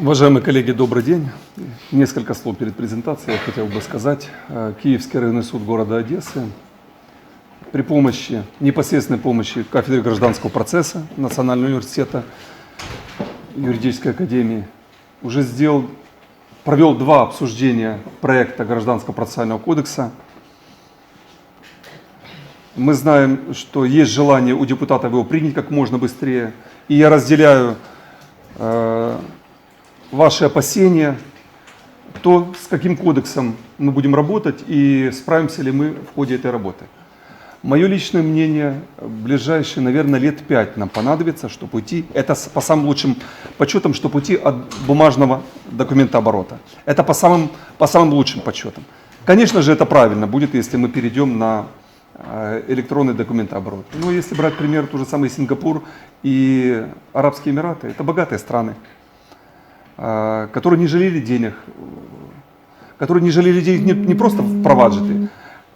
Уважаемые коллеги, добрый день. Несколько слов перед презентацией я хотел бы сказать. Э, Киевский районный суд города Одессы при помощи, непосредственной помощи кафедры гражданского процесса Национального университета юридической академии уже сделал, провел два обсуждения проекта Гражданского процессуального кодекса. Мы знаем, что есть желание у депутатов его принять как можно быстрее. И я разделяю э, ваши опасения, то, с каким кодексом мы будем работать и справимся ли мы в ходе этой работы. Мое личное мнение, ближайшие, наверное, лет пять нам понадобится, чтобы уйти, это по самым лучшим подсчетам, чтобы уйти от бумажного документа оборота. Это по самым, по самым лучшим подсчетам. Конечно же, это правильно будет, если мы перейдем на э, электронный документооборот. Но если брать пример, тот же самый Сингапур и Арабские Эмираты, это богатые страны, которые не жалели денег, которые не жалели денег не, не просто в проваджеты,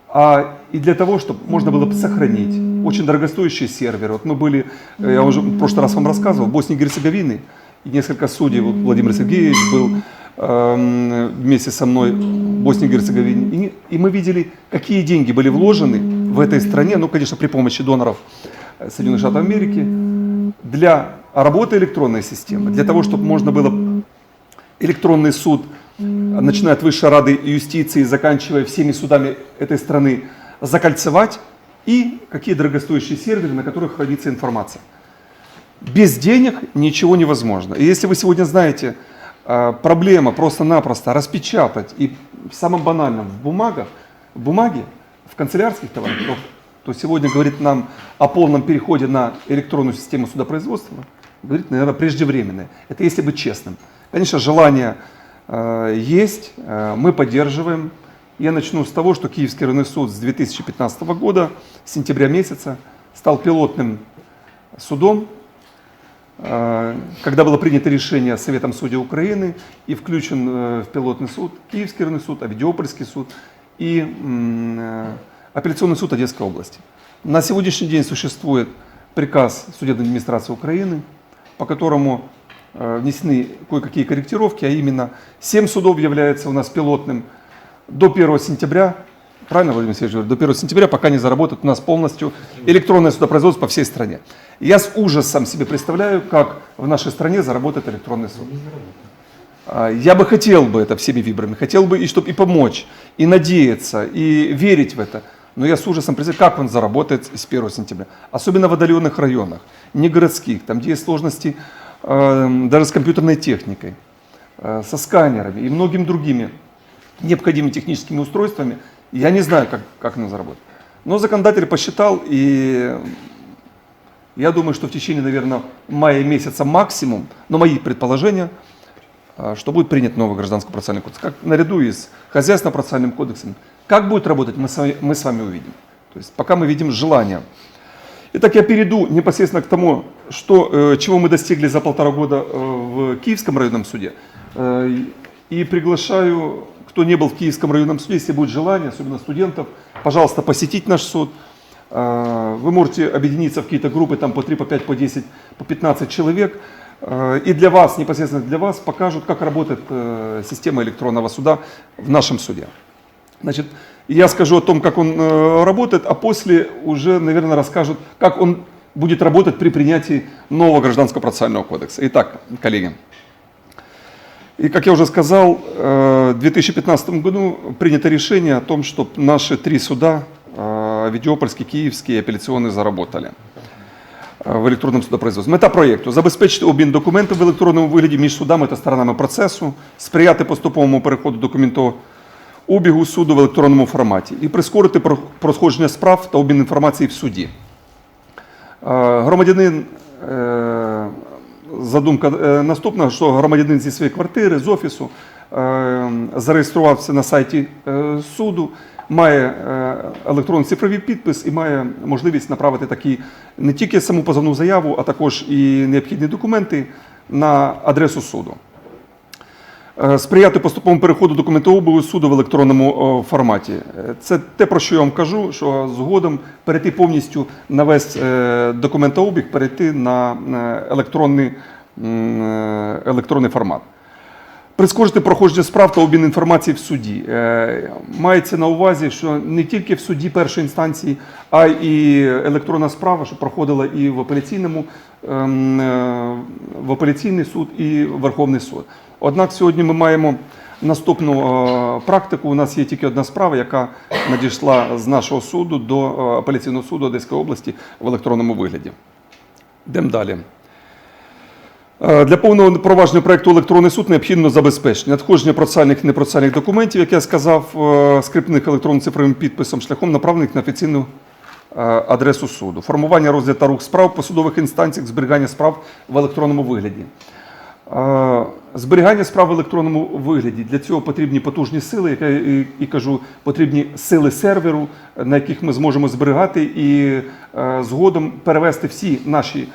а и для того, чтобы можно было бы сохранить. Очень дорогостоящие серверы. Вот мы были, э, я уже в прошлый раз вам рассказывал, в Боснии и Герцеговины, и несколько судей, вот Владимир Сергеевич был эм, вместе со мной в Боснии и Герцеговине, и, и мы видели, какие деньги были вложены в этой стране, ну, конечно, при помощи доноров э, Соединенных Штатов Америки, для работы электронной системы, для того, чтобы можно было электронный суд, начиная от Высшей Рады юстиции, заканчивая всеми судами этой страны, закольцевать, и какие дорогостоящие серверы, на которых хранится информация. Без денег ничего невозможно. И если вы сегодня знаете, э, проблема просто-напросто распечатать и в самом банальном в бумагах, в бумаге, в канцелярских товарах, то, то сегодня говорит нам о полном переходе на электронную систему судопроизводства, говорит, наверное, преждевременное. Это если быть честным. Конечно, желание э, есть, э, мы поддерживаем. Я начну с того, что Киевский районный суд с 2015 года, с сентября месяца, стал пилотным судом, Э, когда было принято решение Советом судей Украины и включен э, в пилотный суд Киевский районный суд, Авидиопольский суд и э, апелляционный суд Одесской области. На сегодняшний день существует приказ судебной администрации Украины, по которому внесены кое-какие корректировки, а именно 7 судов является у нас пилотным до 1 сентября, правильно, Владимир Сергеевич, до 1 сентября, пока не заработает у нас полностью электронное судопроизводство по всей стране. Я с ужасом себе представляю, как в нашей стране заработает электронный суд. А, Я бы хотел бы это всеми вибрами, хотел бы и чтобы и помочь, и надеяться, и верить в это. Но я с ужасом представляю, как он заработает с 1 сентября. Особенно в отдаленных районах, не городских, там, где есть сложности э, даже с компьютерной техникой, э, со сканерами и многими другими необходимыми техническими устройствами. Я не знаю, как, как оно заработает. Но законодатель посчитал, и я думаю, что в течение, наверное, мая месяца максимум, но мои предположения, а, что будет принят новый гражданский процессуальный кодекс, как наряду и с хозяйственно-процессуальным кодексом. Как будет работать, мы с, вами, мы с вами увидим. То есть пока мы видим желание. Итак, я перейду непосредственно к тому, что, э, чего мы достигли за полтора года э, в Киевском районном суде. Э, И приглашаю, кто не был в Киевском районном суде, если будет желание, особенно студентов, пожалуйста, посетить наш суд. Вы можете объединиться в какие-то группы, там по 3, по 5, по 10, по 15 человек. И для вас, непосредственно для вас, покажут, как работает система электронного суда в нашем суде. Значит, я скажу о том, как он работает, а после уже, наверное, расскажут, как он будет работать при принятии нового гражданского процессуального кодекса. Итак, коллеги. И, как я уже сказал, э, в 2015 году принято решение о том, чтобы наши три суда, э, Авидіопольський, Київський і апеляційний, заработали е, в електронному судопроизводстві. Мета проєкту забезпечити обмін документів в електронному вигляді між судами та сторонами процесу, сприяти поступовому переходу документообігу суду в електронному форматі і прискорити про- проходження справ та обмін інформації в суді. Громадянин, е, задумка е, наступна, що громадянин зі своєї квартири, з офісу е, зареєструвався на сайті суду, має електронний цифровий підпис і має можливість направити такі не тільки саму позовну заяву, а також і необхідні документи на адресу суду. Е, Сприяти поступовому переходу документообігу суду в електронному форматі. Е, Це те, про що я вам кажу, що згодом перейти повністю на весь е, документообіг, перейти на е, електронний, е, електронний формат. Прискорити проходження справ та обмін інформації в суді. Е, Мається на увазі, що не тільки в суді першої інстанції, а й електронна справа, що проходила і в апеляційному ем, е, в апеляційний суд, і Верховний суд. Однак сьогодні ми маємо наступну е, практику. У нас є тільки одна справа, яка надійшла з нашого суду до апеляційного суду Одеської області в електронному вигляді. Йдемо далі. Е, Для повного провадження проекту електронний суд необхідно забезпечення надходження процесуальних і непроцесуальних документів, як я сказав, е, скріплених електронно-цифровим підписом шляхом направлених на офіційну е, адресу суду, формування розгляд та рух справ по судових інстанціях, зберігання справ в електронному вигляді. Зберігання справ в електронному вигляді. Для цього потрібні потужні сили, як я і, кажу, потрібні сили серверу, на яких ми зможемо зберігати і згодом перевести всі наші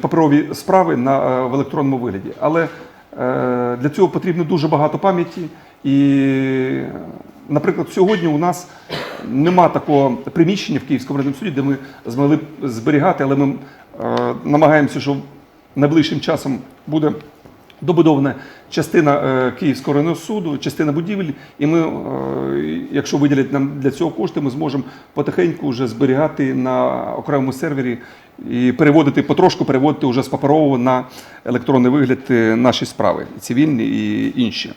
паперові справи на, е, в електронному вигляді. Але е, для цього потрібно дуже багато пам'яті. І, наприклад, сьогодні у нас нема такого приміщення в Київському районному суді, де ми змогли зберігати, але ми е, намагаємося, що найближчим часом буде добудована частина е, Київського суду, частина будівель, і ми, е, якщо виділять нам для цього кошти, ми зможемо потихеньку вже зберігати на окремому сервері і переводити потрошку, переводити вже з паперового на електронний вигляд е, наші справи, цивільні і інші.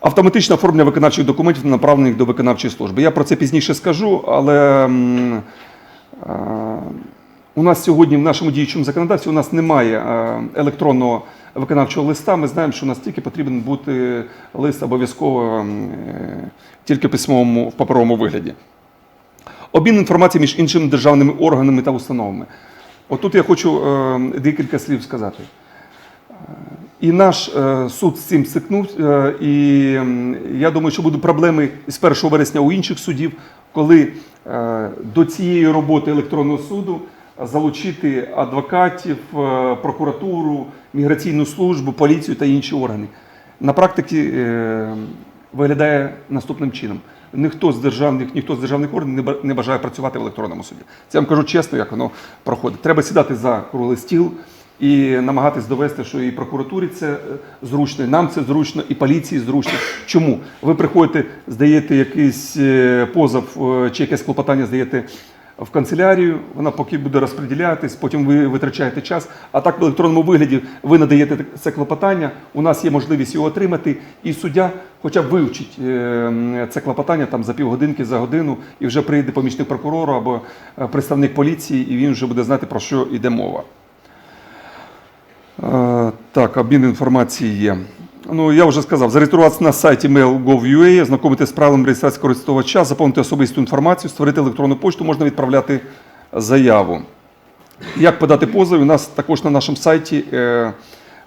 Автоматичне оформлення виконавчих документів, направлених до виконавчої служби. Я про це пізніше скажу, але у нас сьогодні в нашому діючому законодавстві у нас немає електронного виконавчого листа. Ми знаємо, що у нас тільки потрібен бути лист обов'язково е, тільки письмовому в паперовому вигляді. Обмін інформації між іншими державними органами та установами. Отут я хочу е, декілька слів сказати. І наш е, суд з цим стикнув, е, і я думаю, що будуть проблеми з 1 вересня у інших судів, коли е, до цієї роботи електронного суду залучити адвокатів, е, прокуратуру, міграційну службу, поліцію та інші органи. На практиці е, виглядає наступним чином. Ніхто з державних, ніхто з державних органів не не бажає працювати в електронному суді. Це я вам кажу чесно, як воно проходить. Треба сідати за круглий стіл і намагатись довести, що і прокуратурі це е, зручно, і нам це зручно, і поліції зручно. Чому? Ви приходите, здаєте якийсь е, позов е, чи якесь клопотання здаєте в канцелярію, вона поки буде розподілятись, потім ви витрачаєте час. А так в електронному вигляді ви надаєте це клопотання, у нас є можливість його отримати, і суддя хоча б вивчить е, це клопотання там за півгодинки, за годину, і вже прийде помічник прокурора або е, представник поліції, і він вже буде знати, про що йде мова. Е, Так, обмін інформації є. Ну, я вже сказав, зареєструватися на сайті mail.gov.ua, ознакомитися з правилами реєстрації користувача, заповнити особисту інформацію, створити електронну пошту, можна відправляти заяву. Як подати позов? У нас також на нашому сайті е,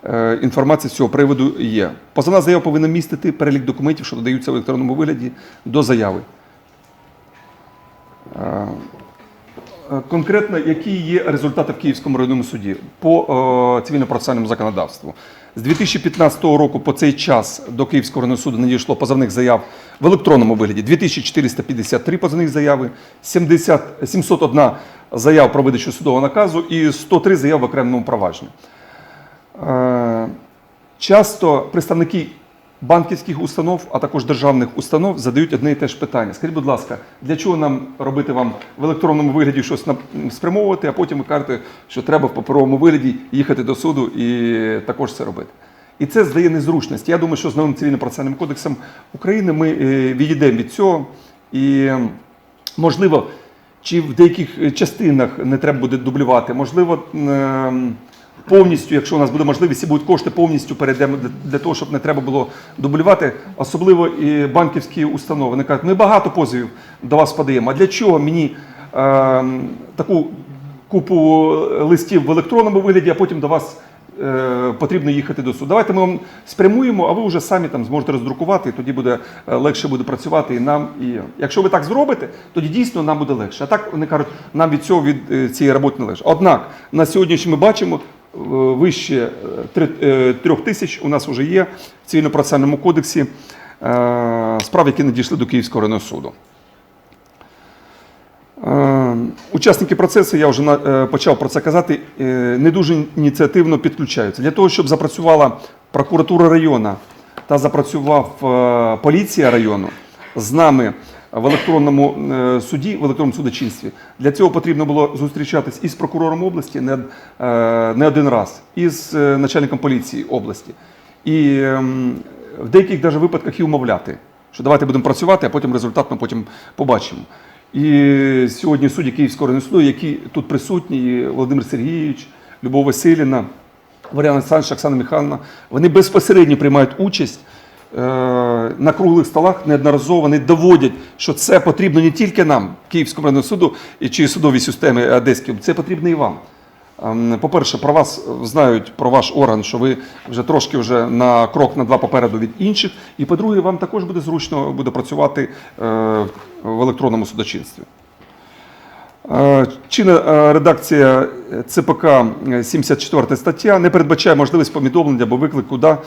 е, інформація з цього приводу є. Позовна заява повинна містити перелік документів, що додаються в електронному вигляді до заяви. Е, Конкретно, які є результати в Київському районному суді по е, цивільно-процесуальному законодавству. З 2015 року по цей час до Київського районного суду надійшло позовних заяв в електронному вигляді 2453 позовних заяви, 70, 701 заяв про видачу судового наказу і 103 заяв в окремому провадженні. Е, Часто представники банківських установ, а також державних установ задають одне і те ж питання. Скажіть, будь ласка, для чого нам робити вам в електронному вигляді щось на- спрямовувати, а потім ви кажете, що треба в паперовому вигляді їхати до суду і також це робити. І це здає незручність. Я думаю, що з новим цивільно-процесуальним кодексом України ми е, відійдемо від цього і, можливо, чи в деяких е, частинах не треба буде дублювати, можливо, ем, повністю, якщо у нас буде можливість і будуть кошти, повністю перейдемо для, того, щоб не треба було дублювати. Особливо і банківські установи. Вони кажуть, ми багато позовів до вас подаємо. А для чого мені ем, таку купу листів в електронному вигляді, а потім до вас е, потрібно їхати до суду. Давайте ми вам спрямуємо, а ви вже самі там зможете роздрукувати, і тоді буде е, легше буде працювати і нам. І якщо ви так зробите, тоді дійсно нам буде легше. А так вони кажуть, нам від цього від е, цієї роботи не легше. Однак на сьогоднішній ми бачимо. Е, Вище е, три- е, трьох тисяч у нас вже є в цивільно-процесуальному кодексі е, справ, які надійшли до Київського районного суду. Е, Учасники процесу, я вже е, почав про це казати, е, не дуже ініціативно підключаються. Для того, щоб запрацювала прокуратура району та запрацював е, поліція району з нами в електронному е, суді, в електронному судочинстві. Для цього потрібно було зустрічатись із прокурором області не, е, не один раз, і з е, начальником поліції області. І ем, в деяких даже випадках і умовляти, що давайте будемо працювати, а потім результат ми потім побачимо. І сьогодні судді Київського районного суду, які тут присутні, Володимир Сергійович, Любов Васильівна, Варіана Олександрович, Оксана Михайловна, вони безпосередньо приймають участь на круглих столах неодноразово вони доводять, що це потрібно не тільки нам, Київському районному суду чи судовій системі Одеській, це потрібно і вам. Ем, По-перше, про вас знають про ваш орган, що ви вже трошки вже на крок на два попереду від інших. І по-друге, вам також буде зручно буде працювати е, в електронному судочинстві. Е, Чинна е, редакція ЦПК е, 74 стаття не передбачає можливість повідомлення або виклику да, е,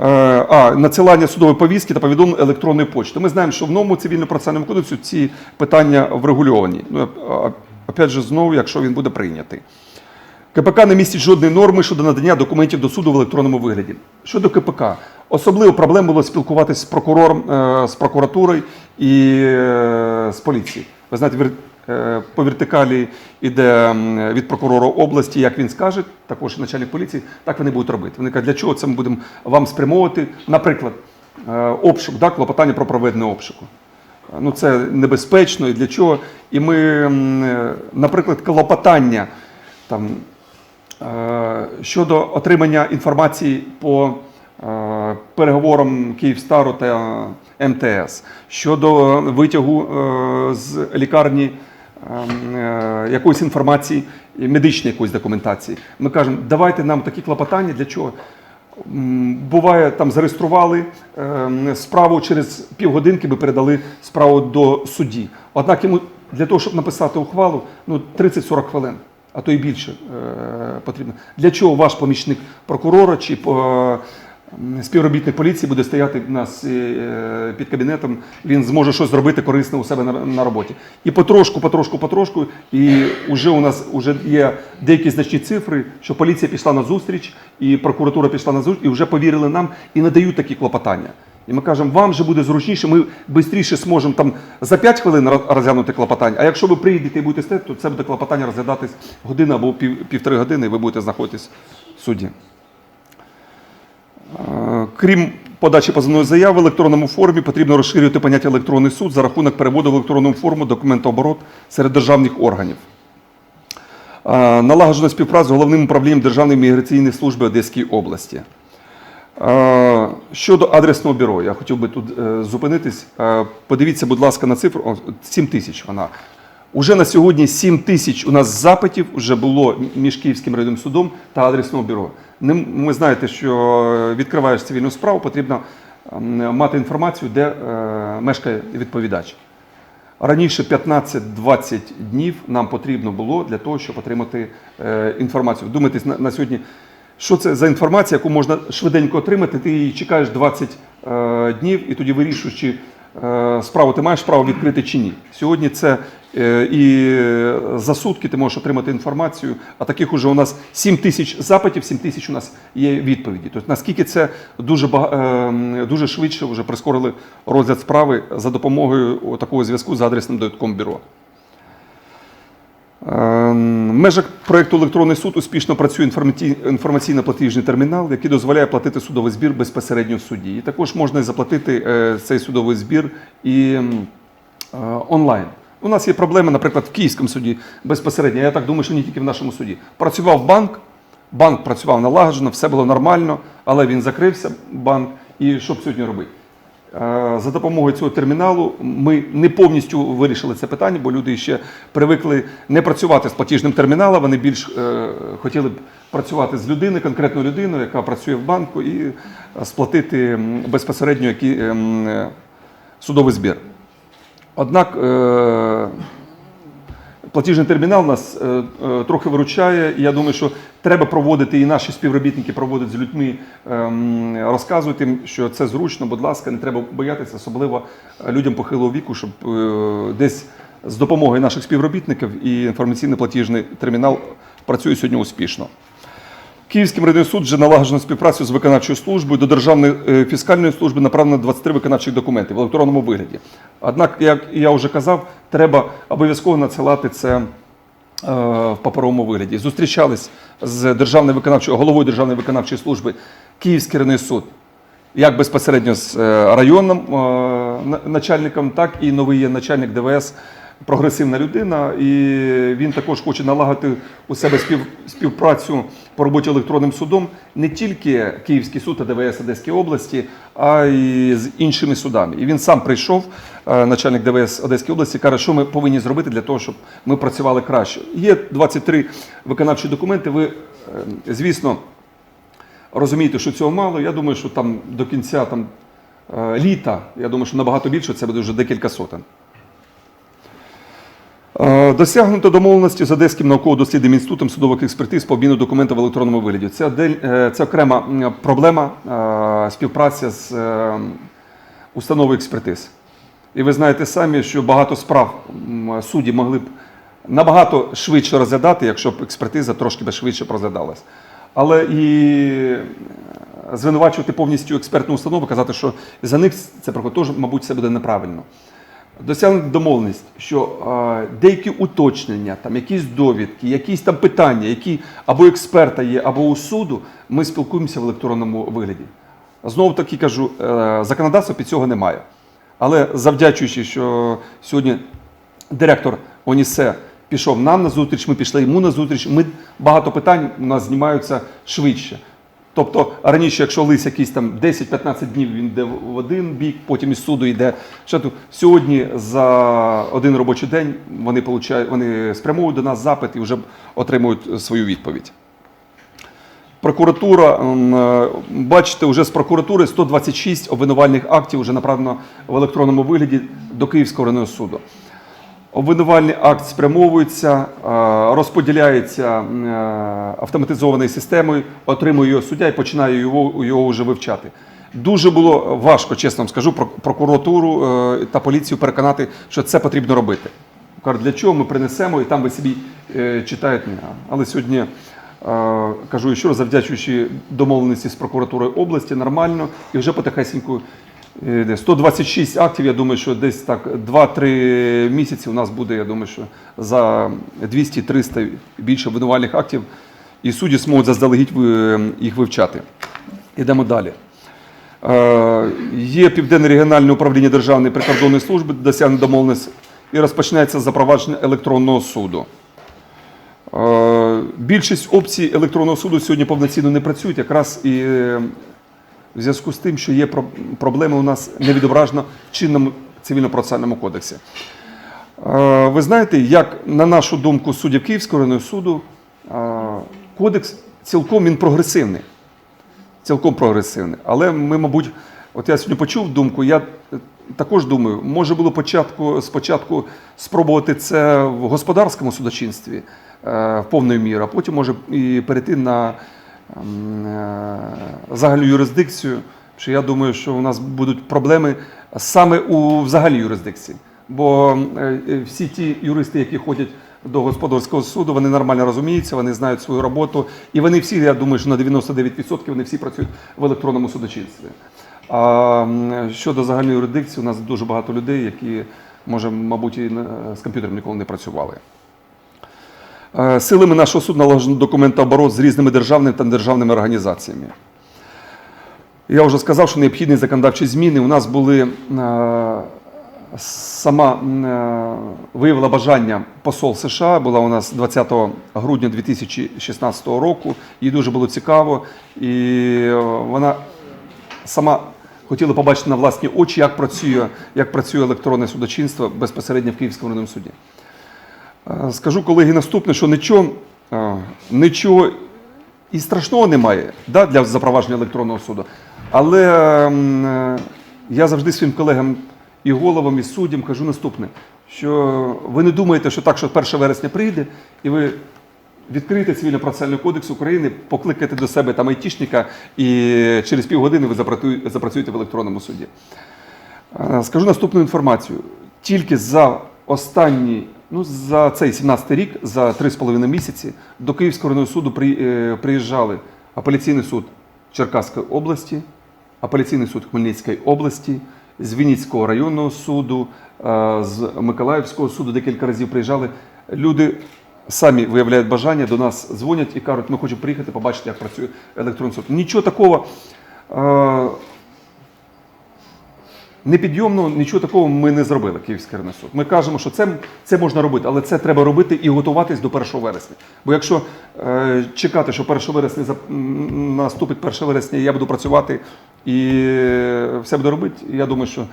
а, надсилання судової повістки та повідомлення електронної почти. Ми знаємо, що в новому цивільно процесуальному кодексі ці питання врегульовані. Ну, опять же, знову, якщо він буде прийнятий. КПК не містить жодної норми щодо надання документів до суду в електронному вигляді. Щодо КПК, особливо проблем було спілкуватися з прокурором, е, з прокуратурою і е, з поліцією. Ви знаєте, е, по вертикалі йде від прокурора області, як він скаже, також начальник поліції, так вони будуть робити. Вони кажуть, для чого це ми будемо вам спрямовувати, наприклад, е, обшук, да, клопотання про проведення обшуку. Ну, це небезпечно і для чого. І ми, е, наприклад, клопотання там, е, щодо отримання інформації по е, переговорам Київстару та МТС, щодо витягу е, з лікарні е, якоїсь інформації, медичної якоїсь документації. Ми кажемо, давайте нам такі клопотання для чого? Буває, там зареєстрували ем, справу через півгодинки, ми передали справу до судді. Однак йому для того, щоб написати ухвалу, ну 30-40 хвилин, а то і більше е, потрібно. Для чого ваш помічник прокурора чи по, співробітник поліції буде стояти в нас е, під кабінетом, він зможе щось зробити корисне у себе на, роботі. І потрошку, потрошку, потрошку, і вже у нас вже є деякі значні цифри, що поліція пішла на зустріч, і прокуратура пішла на зустріч, і вже повірили нам і надають такі клопотання. І ми кажемо, вам же буде зручніше, ми швидше зможемо там за 5 хвилин розглянути клопотання. А якщо ви приїдете і будете стояти, то це буде клопотання розглядатись годину або пів, півтори години, і ви будете знаходитись в суді. Е, Крім подачі позовної заяви в електронному формі, потрібно розширювати поняття електронний суд за рахунок переводу в електронну форму документооборот серед державних органів. Е, Налагоджено співпрацю з головним управлінням Державної міграційної служби Одеської області. Е, Щодо адресного бюро, я хотів би тут зупинитись. Подивіться, будь ласка, на цифру. 7 тисяч вона. Уже на сьогодні 7 тисяч у нас запитів вже було між Київським районним судом та адресного бюро. Ми знаєте, що відкриваєш цивільну справу, потрібно мати інформацію, де е, мешкає відповідач. Раніше 15-20 днів нам потрібно було для того, щоб отримати е, інформацію. Думайте на, сьогодні, що це за інформація, яку можна швиденько отримати. Ти її чекаєш 20 е, днів і тоді вирішуєш, чи справу ти маєш право відкрити чи ні. Сьогодні це е, і за сутки ти можеш отримати інформацію. А таких уже у нас 7 тисяч запитів, 7 тисяч у нас є відповіді. Тобто наскільки це дуже е, дуже швидше вже прискорили розгляд справи за допомогою такого зв'язку з адресним довідком бюро. Е, В межах проєкту Електронний суд успішно працює інформаційно-платіжний термінал, який дозволяє платити судовий збір безпосередньо в суді. І також можна заплатити е, цей судовий збір і е, онлайн. У нас є проблеми, наприклад, в Київському суді безпосередньо. Я так думаю, що не тільки в нашому суді. Працював банк, банк працював налагоджено, все було нормально, але він закрився, банк. І що сьогодні робити? Е, За допомогою цього терміналу ми не повністю вирішили це питання, бо люди ще привикли не працювати з платіжним терміналом, вони більш е, хотіли б працювати з людиною, конкретною людиною, яка працює в банку, і е, сплатити безпосередньо ем, судовий збір. Однак платіжний термінал нас е, е, трохи виручає, і я думаю, що треба проводити, і наші співробітники проводять з людьми, Розказувати, розказують їм, що це зручно, будь ласка, не треба боятися, особливо людям похилого віку, щоб е, десь з допомогою наших співробітників і інформаційно-платіжний термінал працює сьогодні успішно. Київським районним суд вже налагоджено співпрацю з виконавчою службою до Державної е, фіскальної служби направлено 23 виконавчих документи в електронному вигляді. Однак, як я вже казав, треба обов'язково надсилати це е, в паперовому вигляді. Зустрічались з державною виконавчою головою Державної виконавчої служби Київський районний суд, як безпосередньо з е, районним начальником, так і новий є начальник ДВС. Прогресивна людина, і він також хоче налагодити у себе спів, співпрацю по роботі електронним судом не тільки Київський суд та ДВС Одеської області, а й з іншими судами. І він сам прийшов, е, начальник ДВС Одеської області, каже, що ми повинні зробити для того, щоб ми працювали краще. Є 23 виконавчі документи. Ви, е, звісно, розумієте, що цього мало. Я думаю, що там до кінця там, е, літа, я думаю, що набагато більше, це буде вже декілька сотень. Е, Досягнуто домовленості з Одеським науково-дослідним інститутом судових експертиз по обміну документів в електронному вигляді. Це, е, це окрема проблема е, співпраця з е, установою експертиз. І ви знаєте самі, що багато справ судді могли б набагато швидше розглядати, якщо б експертиза трошки би швидше б розглядалась. Але і е, звинувачувати повністю експертну установу, казати, що за них це проходить, мабуть, це буде неправильно. Досягнути домовленість, що деякі уточнення, там якісь довідки, якісь там питання, які або експерта є, або у суду, ми спілкуємося в електронному вигляді. Знову таки кажу, е, законодавства під цього немає. Але завдячуючи, що сьогодні директор ОНІСЕ пішов нам на зустріч, ми пішли йому на зустріч. Ми багато питань у нас знімаються швидше. Тобто раніше, якщо лист якийсь там 10-15 днів він йде в один бік, потім із суду йде. Сьогодні за один робочий день вони получають, вони спрямовують до нас запит і вже отримують свою відповідь. Прокуратура, е, бачите, вже з прокуратури 126 обвинувальних актів вже направлено в електронному вигляді до Київського районного суду. Обвинувальний акт спрямовується, розподіляється е, автоматизованою системою, отримує його суддя і починає його, його вже вивчати. Дуже було важко, чесно вам скажу, про- прокуратуру е, та поліцію переконати, що це потрібно робити. Кажуть, для чого ми принесемо, і там ви собі е, читаєте. Але сьогодні кажу раз, завдячуючи домовленості з прокуратурою області, нормально, і вже потихесеньку 126 актів. Я думаю, що десь так 2-3 місяці у нас буде. Я думаю, що за 200-300 більше обвинувальних актів, і судді зможуть заздалегідь їх вивчати. Йдемо далі. Е, Є Південне регіональне управління Державної прикордонної служби, досягне домовленість і розпочинається запровадження електронного суду. Е, Більшість опцій електронного суду сьогодні повноцінно не працюють, якраз і е, в зв'язку з тим, що є про- проблеми у нас не відображено в чинному цивільно-процесуальному кодексі. Е, Ви знаєте, як на нашу думку суддів Київського районного суду, е, кодекс цілком він прогресивний цілком прогресивний. Але ми, мабуть, от я сьогодні почув думку, я е, також думаю, може було початку, спочатку спробувати це в господарському судочинстві в повною мірою, а потім може і перейти на загальну юрисдикцію. Що я думаю, що у нас будуть проблеми саме у взагалі юрисдикції. Бо е, е, всі ті юристи, які ходять до господарського суду, вони нормально розуміються, вони знають свою роботу, і вони всі, я думаю, що на 99% вони всі працюють в електронному судочинстві. А щодо загальної юрисдикції, у нас дуже багато людей, які, може, мабуть, і з комп'ютером ніколи не працювали. Е, Силами нашого суду налагоджено документооборот з різними державними та недержавними організаціями. Я вже сказав, що необхідні законодавчі зміни. У нас були е, сама е, виявила бажання посол США, була у нас 20 грудня 2016 року. Їй дуже було цікаво, і вона сама хотіла побачити на власні очі, як працює, як працює електронне судочинство безпосередньо в Київському районному суді. Е, Скажу колеги наступне, що нічого, е, нічого і страшного немає да, для запровадження електронного суду. Але е, я завжди своїм колегам і головам, і суддям кажу наступне: що ви не думаєте, що так, що 1 вересня прийде, і ви відкриєте цивільно-процесуальний кодекс України, покликаєте до себе там айтішника, і через півгодини ви запрацюєте в електронному суді. Скажу наступну інформацію. Тільки за останній, ну за цей 17 рік, за 3,5 місяці, до Київського районного суду е, приїжджали апеляційний суд Черкаської області, апеляційний суд Хмельницької області, з Вінницького районного суду, е, з Миколаївського суду декілька разів приїжджали. Люди самі виявляють бажання, до нас дзвонять і кажуть, ми хочемо приїхати, побачити, як працює електронний суд. Нічого такого. Непідйомно нічого такого ми не зробили, Київський районний. Ми кажемо, що це, це можна робити, але це треба робити і готуватись до 1 вересня. Бо якщо е, чекати, що 1 вересня м, наступить 1 вересня, і я буду працювати і е, все буду робити, я думаю, що е,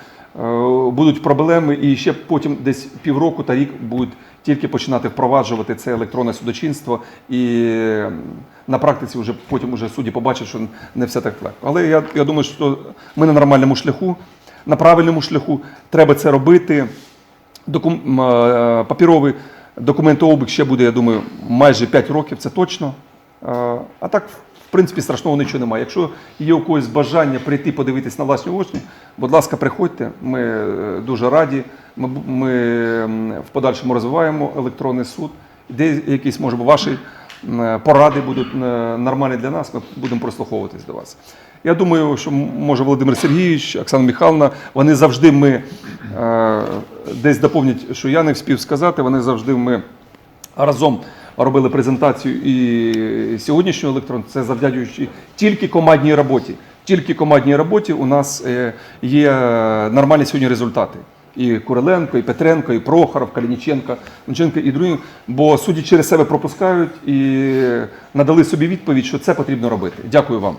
будуть проблеми, і ще потім десь півроку та рік будуть тільки починати впроваджувати це електронне судочинство, і на практиці вже потім уже судді побачать, що не все так легко. Але я, я думаю, що ми на нормальному шляху на правильному шляху. Треба це робити. Докум... е, Папіровий документообіг ще буде, я думаю, майже 5 років, це точно. Е, А так, в принципі, страшного нічого немає. Якщо є у когось бажання прийти подивитись на власні очі, будь ласка, приходьте. Ми е, дуже раді. Ми, ми в подальшому розвиваємо електронний суд. Де якісь, може, ваші поради будуть нормальні для нас, ми будемо прослуховуватись до вас. Я думаю, що може Володимир Сергійович, Оксана Михайловна, вони завжди ми е, десь доповнять, що я не встиг сказати, вони завжди ми разом робили презентацію і сьогоднішнього електрон. Це завдячуючи тільки командній роботі. Тільки командній роботі у нас е, є нормальні сьогодні результати. І Куриленко, і Петренко, і Прохоров, Калініченко, Лунченко і другі. Бо судді через себе пропускають і надали собі відповідь, що це потрібно робити. Дякую вам.